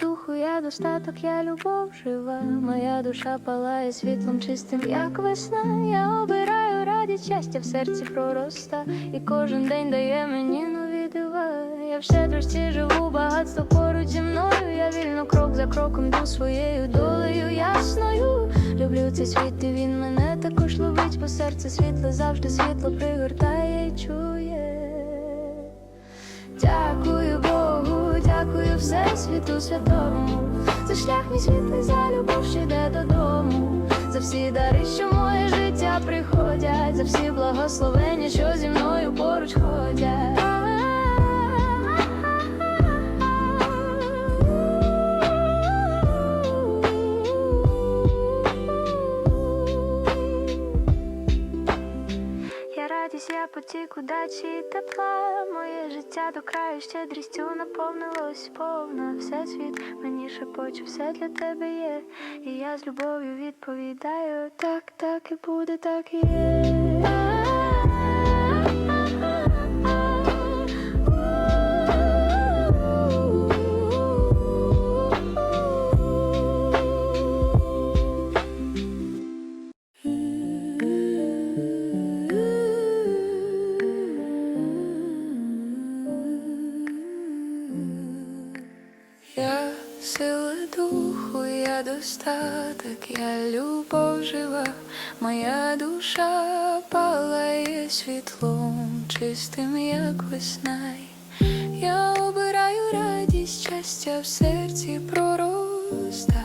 духу, я достаток, я любов жива. Моя душа палає світлом чистим, як весна. Я обираю радість, щастя в серці пророста. І кожен день дає мені нові дива. Я в щедрості живу, багатство поруч зі мною. Я вільно крок за кроком йду своєю долею ясною. Люблю цей світ, і він мене також любить, бо серце світле завжди світло пригортає і чує. Всесвіту святому. За шлях мій світлий, за любов, що йде додому. За всі дари, що моє життя приходять, за всі благословення, що зі мною радість, я потік удачі тепла. Моє життя до краю щедрістю наповнилось повна. Все світ мені шепоче, все для тебе є. І я з любов'ю відповідаю: так, так і буде, так і є. Духу, я достаток, я любов жива, моя душа палає світлом, чистим, як весна. Я обираю радість, щастя в серці пророста,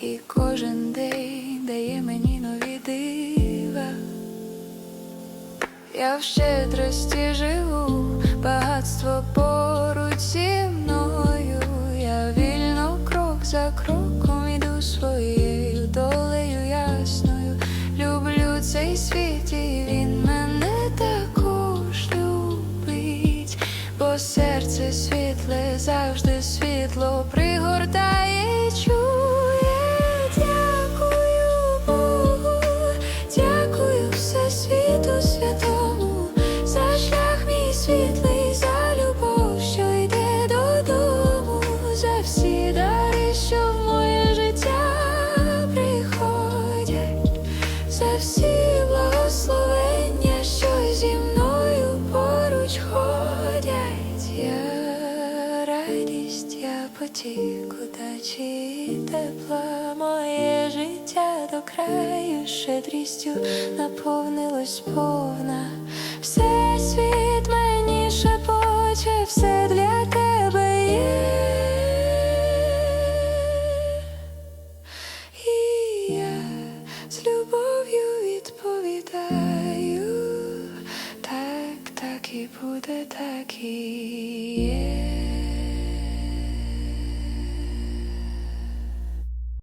і кожен день дає мені нові дива. Я в щедрості живу, багатство поруч за кроком іду своєю долею ясною. Люблю цей світ, і він мене також любить, бо серце світле завжди світло пригортає і чує. Дякую Богу, дякую Всесвіту святому, за шлях мій світлий, потік удачі і тепла, моє життя до краю щедрістю наповнилось повна. Все світ мені шепоче, все для тебе є. Я з любов'ю відповідаю, так, так і буде, так і є.